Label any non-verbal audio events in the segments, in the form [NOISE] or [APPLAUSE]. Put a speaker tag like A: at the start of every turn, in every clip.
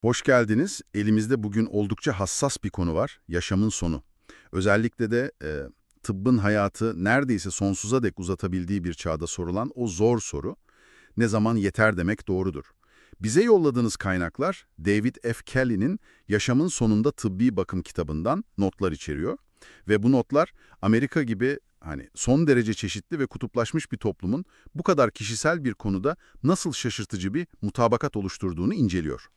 A: Hoş geldiniz. Elimizde bugün oldukça hassas bir konu var. Yaşamın sonu. Özellikle de e, tıbbın hayatı neredeyse sonsuza dek uzatabildiği bir çağda sorulan o zor soru. Ne zaman yeter demek doğrudur. Bize yolladığınız kaynaklar David F. Kelly'nin Yaşamın Sonunda Tıbbi Bakım kitabından notlar içeriyor. Ve bu notlar Amerika gibi hani son derece çeşitli ve kutuplaşmış bir toplumun bu kadar kişisel bir konuda nasıl şaşırtıcı bir mutabakat oluşturduğunu inceliyor.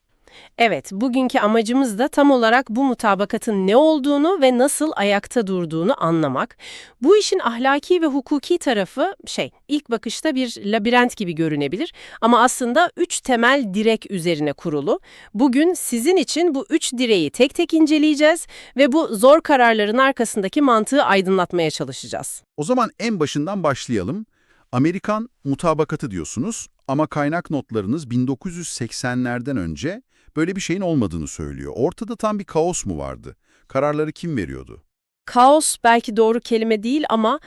B: Evet, bugünkü amacımız da tam olarak bu mutabakatın ne olduğunu ve nasıl ayakta durduğunu anlamak. Bu işin ahlaki ve hukuki tarafı şey, ilk bakışta bir labirent gibi görünebilir ama aslında üç temel direk üzerine kurulu. Bugün sizin için bu üç direği tek tek inceleyeceğiz ve bu zor kararların arkasındaki mantığı aydınlatmaya çalışacağız.
A: O zaman en başından başlayalım. Amerikan mutabakatı diyorsunuz ama kaynak notlarınız 1980'lerden önce böyle bir şeyin olmadığını söylüyor. Ortada tam bir kaos mu vardı? Kararları kim veriyordu?
B: Kaos belki doğru kelime değil ama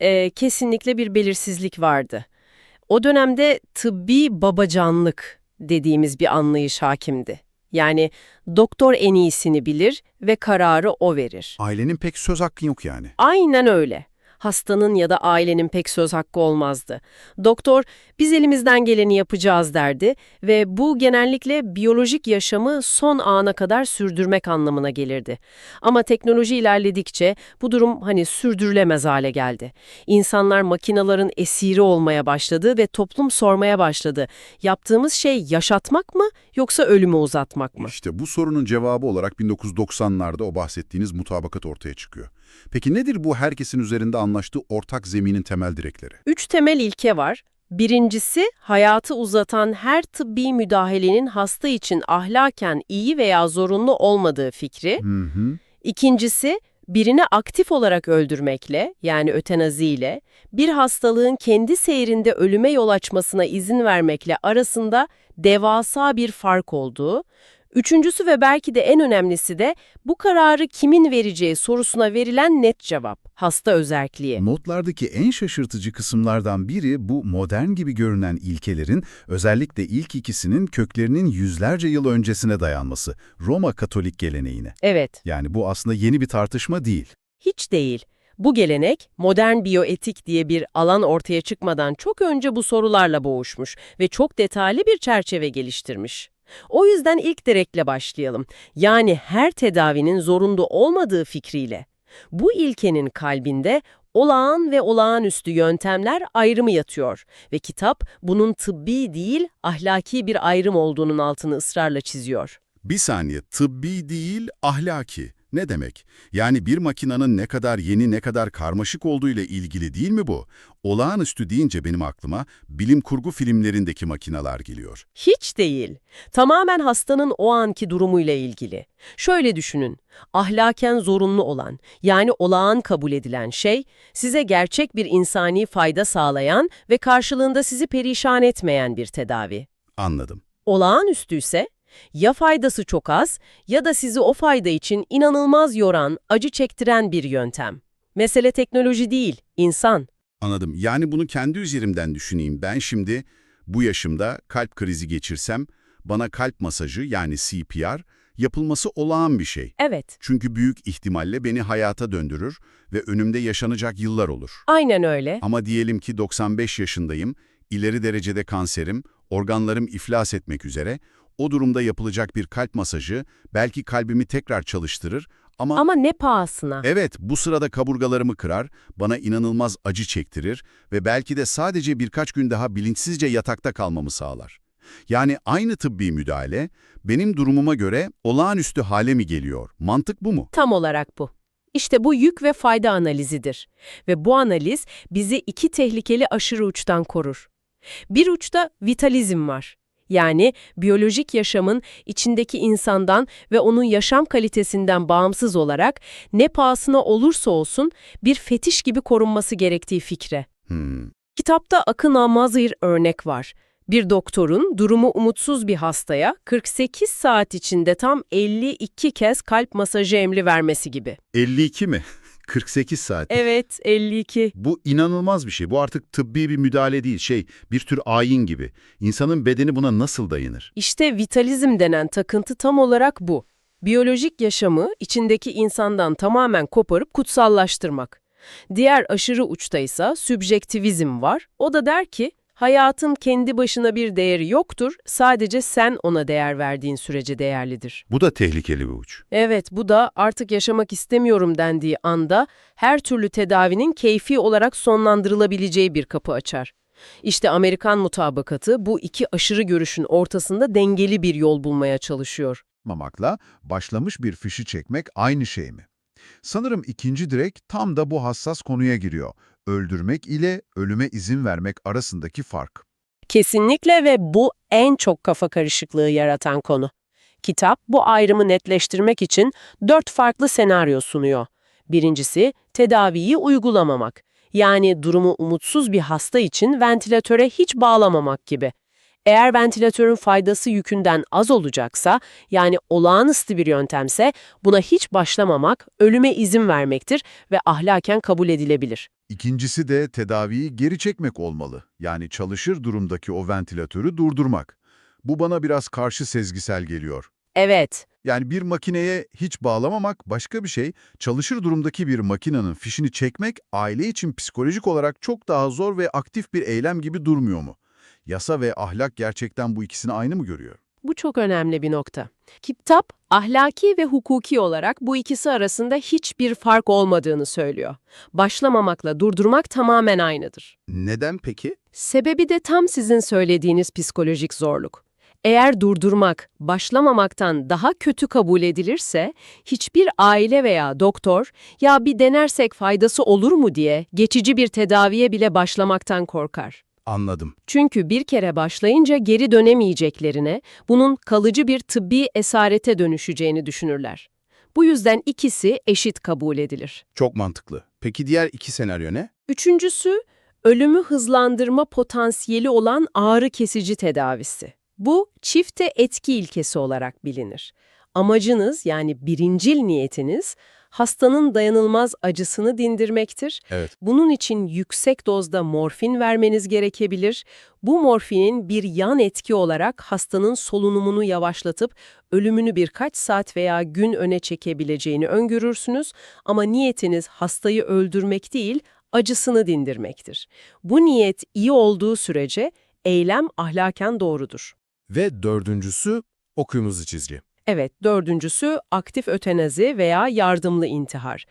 B: e, kesinlikle bir belirsizlik vardı. O dönemde tıbbi babacanlık dediğimiz bir anlayış hakimdi. Yani doktor en iyisini bilir ve kararı o verir.
A: Ailenin pek söz hakkı yok yani.
B: Aynen öyle. Hastanın ya da ailenin pek söz hakkı olmazdı. Doktor, biz elimizden geleni yapacağız derdi ve bu genellikle biyolojik yaşamı son ana kadar sürdürmek anlamına gelirdi. Ama teknoloji ilerledikçe bu durum hani sürdürülemez hale geldi. İnsanlar makinaların esiri olmaya başladı ve toplum sormaya başladı. Yaptığımız şey yaşatmak mı yoksa ölümü uzatmak mı?
A: İşte bu sorunun cevabı olarak 1990'larda o bahsettiğiniz mutabakat ortaya çıkıyor. Peki nedir bu herkesin üzerinde anlaştığı ortak zeminin temel direkleri?
B: Üç temel ilke var. Birincisi, hayatı uzatan her tıbbi müdahalenin hasta için ahlaken iyi veya zorunlu olmadığı fikri.
A: Hı hı.
B: İkincisi, birini aktif olarak öldürmekle, yani ötenaziyle, bir hastalığın kendi seyrinde ölüme yol açmasına izin vermekle arasında devasa bir fark olduğu. Üçüncüsü ve belki de en önemlisi de bu kararı kimin vereceği sorusuna verilen net cevap, hasta özerkliği.
A: Notlardaki en şaşırtıcı kısımlardan biri bu modern gibi görünen ilkelerin özellikle ilk ikisinin köklerinin yüzlerce yıl öncesine dayanması, Roma Katolik geleneğine.
B: Evet.
A: Yani bu aslında yeni bir tartışma değil.
B: Hiç değil. Bu gelenek, modern biyoetik diye bir alan ortaya çıkmadan çok önce bu sorularla boğuşmuş ve çok detaylı bir çerçeve geliştirmiş. O yüzden ilk direkle başlayalım. Yani her tedavinin zorunda olmadığı fikriyle. Bu ilkenin kalbinde olağan ve olağanüstü yöntemler ayrımı yatıyor ve kitap bunun tıbbi değil ahlaki bir ayrım olduğunun altını ısrarla çiziyor.
A: Bir saniye, tıbbi değil, ahlaki. Ne demek? Yani bir makinanın ne kadar yeni, ne kadar karmaşık olduğuyla ilgili değil mi bu? Olağanüstü deyince benim aklıma bilim kurgu filmlerindeki makinalar geliyor.
B: Hiç değil. Tamamen hastanın o anki durumuyla ilgili. Şöyle düşünün. Ahlaken zorunlu olan, yani olağan kabul edilen şey, size gerçek bir insani fayda sağlayan ve karşılığında sizi perişan etmeyen bir tedavi.
A: Anladım.
B: Olağanüstü ise ya faydası çok az ya da sizi o fayda için inanılmaz yoran, acı çektiren bir yöntem. Mesele teknoloji değil, insan.
A: Anladım. Yani bunu kendi üzerimden düşüneyim. Ben şimdi bu yaşımda kalp krizi geçirsem bana kalp masajı yani CPR yapılması olağan bir şey.
B: Evet,
A: Çünkü büyük ihtimalle beni hayata döndürür ve önümde yaşanacak yıllar olur.
B: aynen öyle.
A: Ama diyelim ki 95 yaşındayım, ileri derecede kanserim, organlarım iflas etmek üzere. O durumda yapılacak bir kalp masajı belki kalbimi tekrar çalıştırır ama...
B: Ama ne pahasına?
A: Evet, bu sırada kaburgalarımı kırar, bana inanılmaz acı çektirir ve belki de sadece birkaç gün daha bilinçsizce yatakta kalmamı sağlar. Yani aynı tıbbi müdahale benim durumuma göre olağanüstü hale mi geliyor? Mantık bu mu?
B: Tam olarak bu. İşte bu yük ve fayda analizidir. Ve bu analiz bizi iki tehlikeli aşırı uçtan korur. Bir uçta vitalizm var. Yani biyolojik yaşamın içindeki insandan ve onun yaşam kalitesinden bağımsız olarak ne pahasına olursa olsun bir fetiş gibi korunması gerektiği fikre.
A: Hmm,
B: Kitapta akın almaz bir örnek var. Bir doktorun durumu umutsuz bir hastaya 48 saat içinde tam 52 kez kalp masajı emri vermesi gibi.
A: 52 mi? [LAUGHS] 48 saat.
B: Evet, 52.
A: Bu inanılmaz bir şey. Bu artık tıbbi bir müdahale değil. Şey, bir tür ayin gibi. İnsanın bedeni buna nasıl dayanır?
B: İşte vitalizm denen takıntı tam olarak bu. Biyolojik yaşamı içindeki insandan tamamen koparıp kutsallaştırmak. Diğer aşırı uçta ise sübjektivizm var. O da der ki, hayatın kendi başına bir değeri yoktur, sadece sen ona değer verdiğin sürece değerlidir.
A: Bu da tehlikeli bir uç.
B: Evet, bu da artık yaşamak istemiyorum dendiği anda her türlü tedavinin keyfi olarak sonlandırılabileceği bir kapı açar. İşte Amerikan mutabakatı bu iki aşırı görüşün ortasında dengeli bir yol bulmaya çalışıyor.
C: yapmamakla başlamış bir fişi çekmek aynı şey mi? Sanırım ikinci direk tam da bu hassas konuya giriyor. Öldürmek ile ölüme izin vermek arasındaki fark.
B: Kesinlikle ve bu en çok kafa karışıklığı yaratan konu. Kitap bu ayrımı netleştirmek için dört farklı senaryo sunuyor. Birincisi, tedaviyi uygulamamak. Yani durumu umutsuz bir hasta için ventilatöre hiç bağlamamak gibi. Eğer ventilatörün faydası yükünden az olacaksa, yani olağanüstü bir yöntemse buna hiç başlamamak, ölüme izin vermektir ve ahlaken kabul edilebilir.
C: İkincisi de tedaviyi geri çekmek olmalı. Yani çalışır durumdaki o ventilatörü durdurmak. Bu bana biraz karşı sezgisel geliyor.
B: Evet,
C: Yani bir makineye hiç bağlamamak başka bir şey, çalışır durumdaki bir makinenin fişini çekmek aile için psikolojik olarak çok daha zor ve aktif bir eylem gibi durmuyor mu? Yasa ve ahlak gerçekten bu ikisini aynı mı görüyor?
B: Bu çok önemli bir nokta. Kitap, ahlaki ve hukuki olarak bu ikisi arasında hiçbir fark olmadığını söylüyor. Başlamamakla durdurmak tamamen aynıdır.
A: Neden peki?
B: Sebebi de tam sizin söylediğiniz psikolojik zorluk. Eğer durdurmak, başlamamaktan daha kötü kabul edilirse, hiçbir aile veya doktor, ya bir denersek faydası olur mu diye geçici bir tedaviye bile başlamaktan korkar.
A: Anladım.
B: Çünkü bir kere başlayınca geri dönemeyeceklerine, bunun kalıcı bir tıbbi esarete dönüşeceğini düşünürler. Bu yüzden ikisi eşit kabul edilir.
A: Çok mantıklı. Peki diğer iki senaryo ne?
B: Üçüncüsü, ölümü hızlandırma potansiyeli olan ağrı kesici tedavisi. Bu, çifte etki ilkesi olarak bilinir. Amacınız yani birincil niyetiniz, hastanın dayanılmaz acısını dindirmektir
A: Evet.
B: bunun için yüksek dozda morfin vermeniz gerekebilir. Bu morfinin bir yan etki olarak hastanın solunumunu yavaşlatıp ölümünü birkaç saat veya gün öne çekebileceğini öngörürsünüz ama niyetiniz hastayı öldürmek değil, acısını dindirmektir. Bu niyet iyi olduğu sürece eylem ahlaken doğrudur.
D: Ve dördüncüsü okuyumuzu çizgi.
B: Evet, dördüncüsü aktif ötenazi veya yardımlı intihar.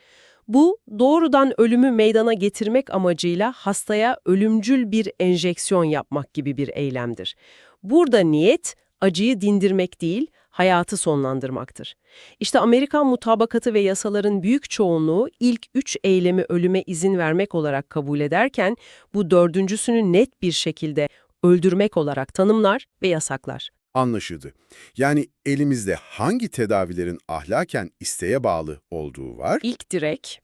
B: Bu, doğrudan ölümü meydana getirmek amacıyla hastaya ölümcül bir enjeksiyon yapmak gibi bir eylemdir. Burada niyet, acıyı dindirmek değil, hayatı sonlandırmaktır. İşte Amerikan mutabakatı ve yasaların büyük çoğunluğu ilk üç eylemi ölüme izin vermek olarak kabul ederken, bu dördüncüsünü net bir şekilde öldürmek olarak tanımlar ve yasaklar.
E: Anlaşıldı. Yani elimizde hangi tedavilerin ahlaken isteğe bağlı olduğu var
B: İlk direk,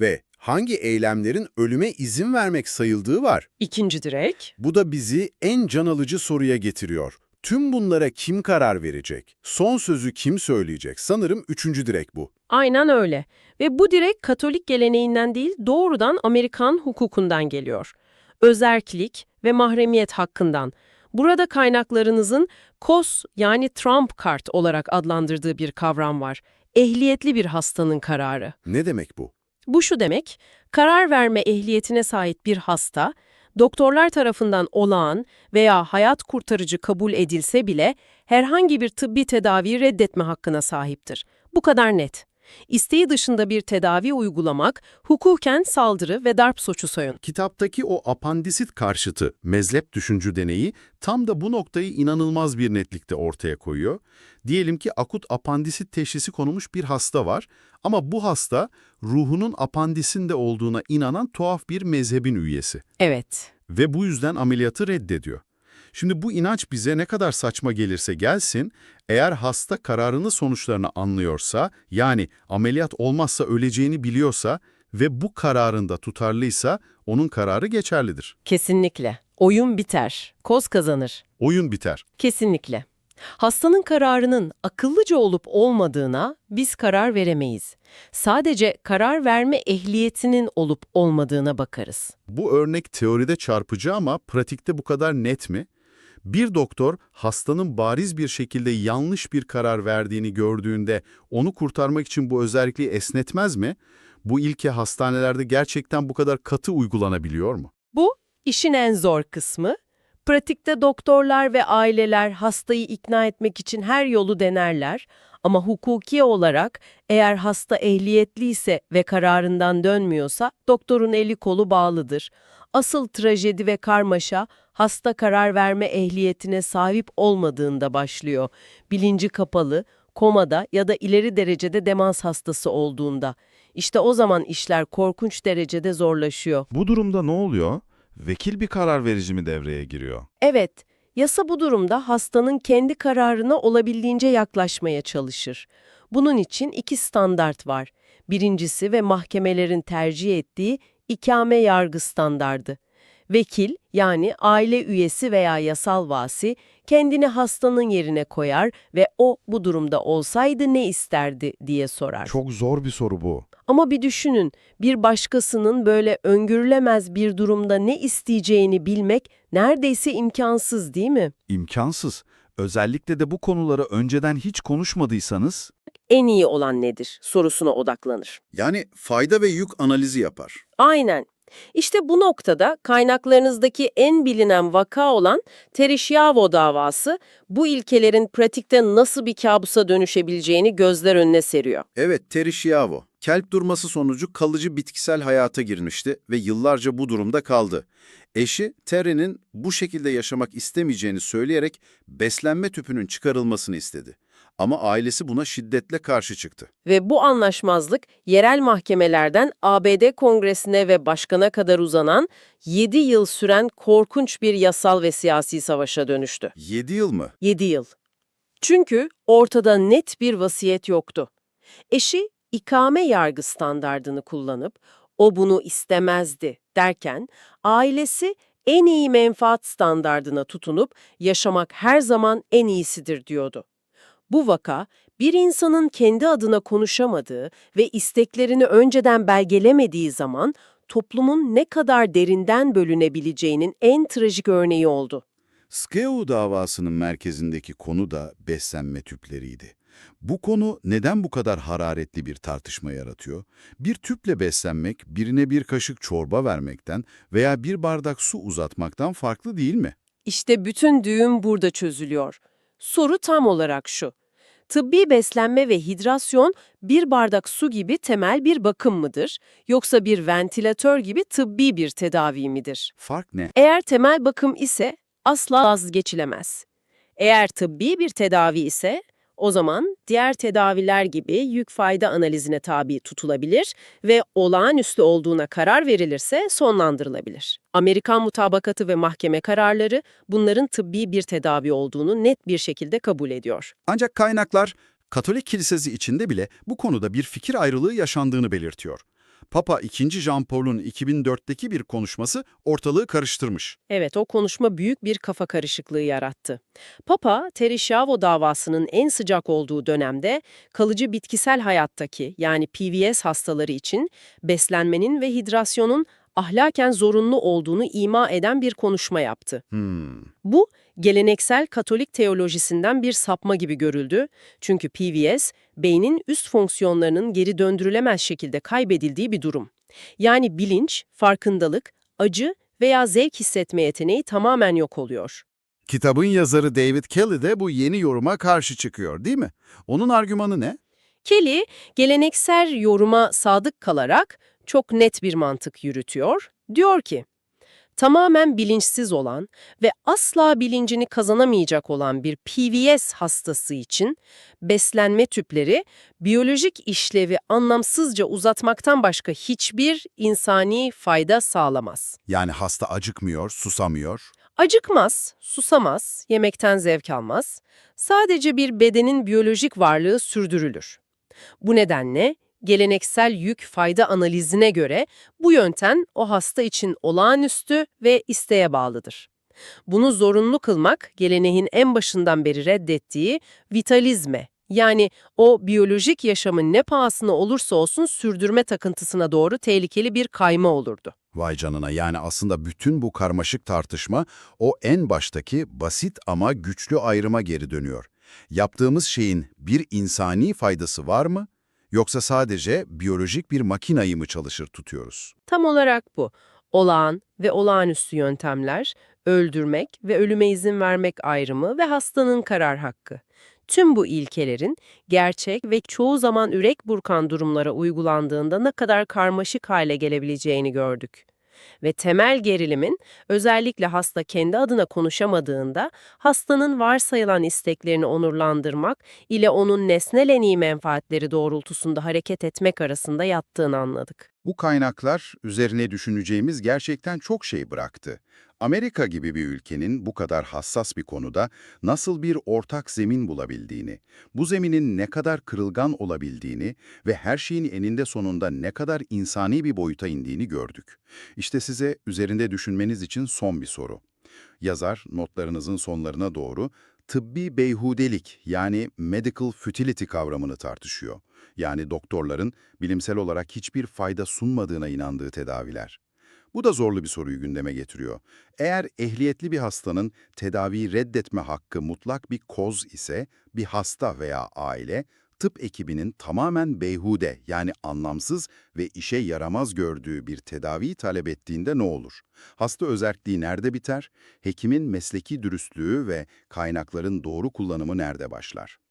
E: ve hangi eylemlerin ölüme izin vermek sayıldığı var.
B: ikinci direk,
E: Bu da bizi en can alıcı soruya getiriyor. Tüm bunlara kim karar verecek? Son sözü kim söyleyecek? Sanırım üçüncü direk bu.
B: Aynen öyle. Ve bu direkt Katolik geleneğinden değil, doğrudan Amerikan hukukundan geliyor. Özerklik ve mahremiyet hakkından. Burada kaynaklarınızın KOS yani Trump kart olarak adlandırdığı bir kavram var. Ehliyetli bir hastanın kararı.
E: Ne demek bu?
B: Bu şu demek, karar verme ehliyetine sahip bir hasta, doktorlar tarafından olağan veya hayat kurtarıcı kabul edilse bile herhangi bir tıbbi tedaviyi reddetme hakkına sahiptir. Bu kadar net. İsteği dışında bir tedavi uygulamak, hukuken saldırı ve darp suçu sayın.
A: Kitaptaki o apandisit karşıtı mezlep düşüncü deneyi tam da bu noktayı inanılmaz bir netlikte ortaya koyuyor. Diyelim ki akut apandisit teşhisi konulmuş bir hasta var ama bu hasta ruhunun apandisinde olduğuna inanan tuhaf bir mezhebin üyesi
B: Evet.
A: ve bu yüzden ameliyatı reddediyor. Şimdi bu inanç bize ne kadar saçma gelirse gelsin, eğer hasta kararını sonuçlarını anlıyorsa, yani ameliyat olmazsa öleceğini biliyorsa ve bu kararında tutarlıysa onun kararı geçerlidir.
B: Kesinlikle. Oyun biter. Koz kazanır.
A: Oyun biter.
B: Kesinlikle. Hastanın kararının akıllıca olup olmadığına biz karar veremeyiz. Sadece karar verme ehliyetinin olup olmadığına bakarız.
E: Bu örnek teoride çarpıcı ama pratikte bu kadar net mi? Bir doktor hastanın bariz bir şekilde yanlış bir karar verdiğini gördüğünde onu kurtarmak için bu özelliği esnetmez mi? Bu ilke hastanelerde gerçekten bu kadar katı uygulanabiliyor mu?
B: Bu işin en zor kısmı. Pratikte doktorlar ve aileler hastayı ikna etmek için her yolu denerler ama hukuki olarak eğer hasta ehliyetliyse ve kararından dönmüyorsa doktorun eli kolu bağlıdır. Asıl trajedi ve karmaşa hasta karar verme ehliyetine sahip olmadığında başlıyor. Bilinci kapalı, komada ya da ileri derecede demans hastası olduğunda. İşte o zaman işler korkunç derecede zorlaşıyor.
F: Bu durumda ne oluyor? Vekil bir karar verici mi devreye giriyor?
B: Evet, yasa bu durumda hastanın kendi kararına olabildiğince yaklaşmaya çalışır. Bunun için iki standart var. Birincisi ve mahkemelerin tercih ettiği ikame yargı standardı. Vekil, yani aile üyesi veya yasal vasi, kendini hastanın yerine koyar ve o bu durumda olsaydı ne isterdi diye sorar.
F: Çok zor bir soru bu.
B: Ama bir düşünün, bir başkasının böyle öngörülemez bir durumda ne isteyeceğini bilmek neredeyse imkansız değil mi?
C: İmkansız. Özellikle de bu konuları önceden hiç konuşmadıysanız
B: En iyi olan nedir sorusuna odaklanır.
A: Yani fayda ve yük analizi yapar.
B: Aynen. İşte bu noktada kaynaklarınızdaki en bilinen vaka olan Terişyavo davası bu ilkelerin pratikte nasıl bir kabusa dönüşebileceğini gözler önüne seriyor.
A: Evet, Terry Schiavo. Kelp durması sonucu kalıcı bitkisel hayata girmişti ve yıllarca bu durumda kaldı. Eşi, Terry'nin bu şekilde yaşamak istemeyeceğini söyleyerek beslenme tüpünün çıkarılmasını istedi. Ama ailesi buna şiddetle karşı çıktı.
B: Ve bu anlaşmazlık yerel mahkemelerden ABD Kongresi'ne ve başkana kadar uzanan 7 yıl süren korkunç bir yasal ve siyasi savaşa dönüştü.
A: 7 yıl mı?
B: 7 yıl. Çünkü ortada net bir vasiyet yoktu. Eşi ikame yargı standardını kullanıp o bunu istemezdi derken ailesi en iyi menfaat standardına tutunup yaşamak her zaman en iyisidir diyordu. Bu vaka bir insanın kendi adına konuşamadığı ve isteklerini önceden belgelemediği zaman toplumun ne kadar derinden bölünebileceğinin en trajik örneği oldu.
A: Skeu davasının merkezindeki konu da beslenme tüpleriydi. Bu konu neden bu kadar hararetli bir tartışma yaratıyor? Bir tüple beslenmek, birine bir kaşık çorba vermekten veya bir bardak su uzatmaktan farklı değil mi?
B: İşte bütün düğüm burada çözülüyor. Soru tam olarak şu. Tıbbi beslenme ve hidrasyon bir bardak su gibi temel bir bakım mıdır? Yoksa bir ventilatör gibi tıbbi bir tedavi midir?
A: Fark ne?
B: Eğer temel bakım ise asla vazgeçilemez. Eğer tıbbi bir tedavi ise o zaman diğer tedaviler gibi yük fayda analizine tabi tutulabilir ve olağanüstü olduğuna karar verilirse sonlandırılabilir. Amerikan mutabakatı ve mahkeme kararları bunların tıbbi bir tedavi olduğunu net bir şekilde kabul ediyor.
C: ancak kaynaklar Katolik Kilisesi içinde bile bu konuda bir fikir ayrılığı yaşandığını belirtiyor. Papa II. Jean Paul'un 2004'teki bir konuşması ortalığı karıştırmış.
B: Evet, o konuşma büyük bir kafa karışıklığı yarattı. Papa, Terişavo davasının en sıcak olduğu dönemde kalıcı bitkisel hayattaki yani PVS hastaları için beslenmenin ve hidrasyonun ahlaken zorunlu olduğunu ima eden bir konuşma yaptı.
A: Hmm.
B: Bu, geleneksel Katolik teolojisinden bir sapma gibi görüldü. Çünkü PVS, beynin üst fonksiyonlarının geri döndürülemez şekilde kaybedildiği bir durum. Yani bilinç, farkındalık, acı veya zevk hissetme yeteneği tamamen yok oluyor.
C: Kitabın yazarı David Kelly de bu yeni yoruma karşı çıkıyor değil mi? Onun argümanı ne?
B: Kelly, geleneksel yoruma sadık kalarak çok net bir mantık yürütüyor. Diyor ki, tamamen bilinçsiz olan ve asla bilincini kazanamayacak olan bir PVS hastası için beslenme tüpleri biyolojik işlevi anlamsızca uzatmaktan başka hiçbir insani fayda sağlamaz.
C: Yani hasta acıkmıyor, susamıyor.
B: Acıkmaz, susamaz, yemekten zevk almaz. Sadece bir bedenin biyolojik varlığı sürdürülür. Bu nedenle geleneksel yük fayda analizine göre bu yöntem o hasta için olağanüstü ve isteğe bağlıdır. Bunu zorunlu kılmak, geleneğin en başından beri reddettiği vitalizme, yani o biyolojik yaşamın ne pahasına olursa olsun sürdürme takıntısına doğru tehlikeli bir kayma olurdu.
A: Vay canına yani aslında bütün bu karmaşık tartışma o en baştaki basit ama güçlü ayrıma geri dönüyor. Yaptığımız şeyin bir insani faydası var mı? Yoksa sadece biyolojik bir makinayı mı çalışır tutuyoruz?
B: Tam olarak bu. Olağan ve olağanüstü yöntemler, öldürmek ve ölüme izin vermek ayrımı ve hastanın karar hakkı. Tüm bu ilkelerin gerçek ve çoğu zaman ürek burkan durumlara uygulandığında ne kadar karmaşık hale gelebileceğini gördük. Ve temel gerilimin özellikle hasta kendi adına konuşamadığında hastanın varsayılan isteklerini onurlandırmak ile onun nesnel en iyi menfaatleri doğrultusunda hareket etmek arasında yattığını anladık.
A: Bu kaynaklar üzerine düşüneceğimiz gerçekten çok şey bıraktı. Amerika gibi bir ülkenin bu kadar hassas bir konuda nasıl bir ortak zemin bulabildiğini, bu zeminin ne kadar kırılgan olabildiğini ve her şeyin eninde sonunda ne kadar insani bir boyuta indiğini gördük. İşte size üzerinde düşünmeniz için son bir soru. Yazar notlarınızın sonlarına doğru tıbbi beyhudelik yani medical futility kavramını tartışıyor. Yani doktorların bilimsel olarak hiçbir fayda sunmadığına inandığı tedaviler. Bu da zorlu bir soruyu gündeme getiriyor. Eğer ehliyetli bir hastanın tedaviyi reddetme hakkı mutlak bir koz ise bir hasta veya aile tıp ekibinin tamamen beyhude yani anlamsız ve işe yaramaz gördüğü bir tedaviyi talep ettiğinde ne olur? Hasta özerkliği nerede biter? Hekimin mesleki dürüstlüğü ve kaynakların doğru kullanımı nerede başlar?